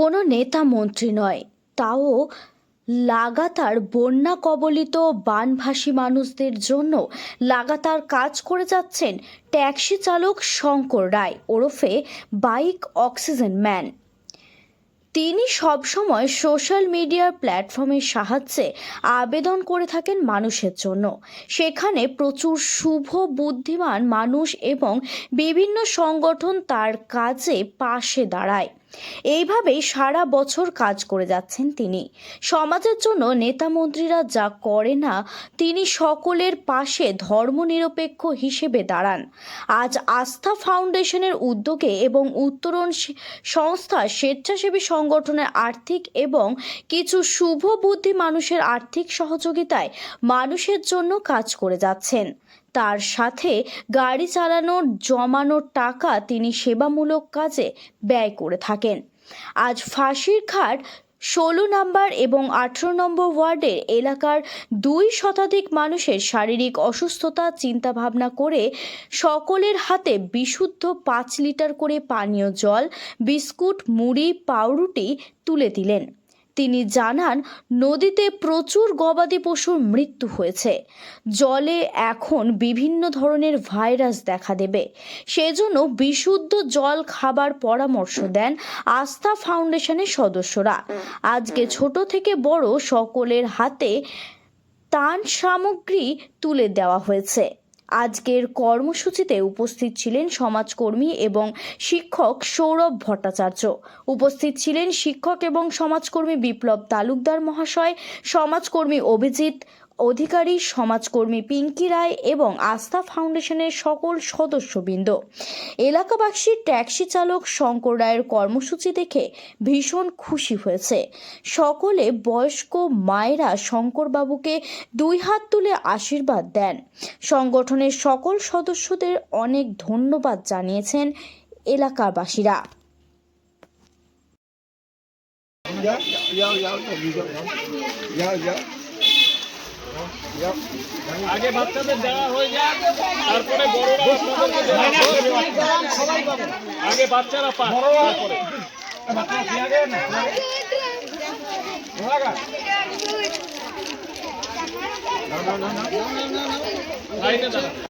কোনো নেতা মন্ত্রী নয়, তাও লাগাতার বন্যা কবলিত বানভাসী মানুষদের জন্য লাগাতার কাজ করে যাচ্ছেন ট্যাক্সি চালক শঙ্কর রায় ওরফে বাইক অক্সিজেন ম্যান। তিনি সবসময় সোশ্যাল মিডিয়ার প্ল্যাটফর্মের সাহায্যে আবেদন করে থাকেন মানুষের জন্য। সেখানে প্রচুর শুভ, বুদ্ধিমান মানুষ এবং বিভিন্ন সংগঠন তার কাজে পাশে দাঁড়ায়। এইভাবেই সারা বছর কাজ করে যাচ্ছেন তিনি। সমাজের জন্য নেতা মন্ত্রীরা যা করে না, তিনি সকলের পাশে ধর্মনিরপেক্ষ হিসেবে দাঁড়ান। আজ আস্থা ফাউন্ডেশনের উদ্যোগে এবং উত্তরণ সংস্থা স্বেচ্ছাসেবী সংগঠনের আর্থিক এবং কিছু শুভ বুদ্ধি মানুষের আর্থিক সহযোগিতায় মানুষের জন্য কাজ করে যাচ্ছেন। তার সাথে গাড়ি চালানোর জমানোর টাকা তিনি সেবামূলক কাজে ব্যয় করে থাকেন। আজ ফাঁসির ঘাট ষোলো নম্বর এবং আঠেরো নম্বর ওয়ার্ডের এলাকার দুই শতাধিক মানুষের শারীরিক অসুস্থতা চিন্তাভাবনা করে সকলের হাতে বিশুদ্ধ পাঁচ লিটার করে পানীয় জল, বিস্কুট, মুড়ি, পাউরুটি তুলে দিলেন। তিনি জানান, নদীতে প্রচুর গবাদি পশুর মৃত্যু হয়েছে। জলে এখন বিভিন্ন ধরনের ভাইরাস দেখা দেবে। সেজন্য বিশুদ্ধ জল খাবার পরামর্শ দেন আস্থা ফাউন্ডেশনের সদস্যরা। আজকে ছোট থেকে বড় সকলের হাতে তান সামগ্রী তুলে দেওয়া হয়েছে। আজকের কর্মসূচিতে উপস্থিত ছিলেন সমাজকর্মী এবং শিক্ষক সৌরভ ভট্টাচার্য। উপস্থিত ছিলেন শিক্ষক এবং সমাজকর্মী বিপ্লব তালুকদার মহাশয়, সমাজকর্মী অভিজিৎ অধিকারী সমাজকর্মী পিঙ্কি রায় এবং আস্থা ফাউন্ডেশনের সকল সদস্যবৃন্দ এলাকাবাসীর ট্যাক্সি চালক শঙ্কর রায়ের কর্মসূচি দেখে ভীষণ খুশি হয়েছে সকলে বয়স্ক মায়েরা শঙ্করবাবুকে দুই হাত তুলে আশীর্বাদ দেন সংগঠনের সকল সদস্যদের অনেক ধন্যবাদ জানিয়েছেন এলাকাবাসীরা Ja, ja, ja, ja, ja. Ja. আগে বাচ্চাদের দেওয়া হয়ে যাক, তারপরে বড়রা আপনাদেরকে দেওয়া হবে। আগে বাচ্চারা পাক, তারপরে লাইনে দাঁড়ান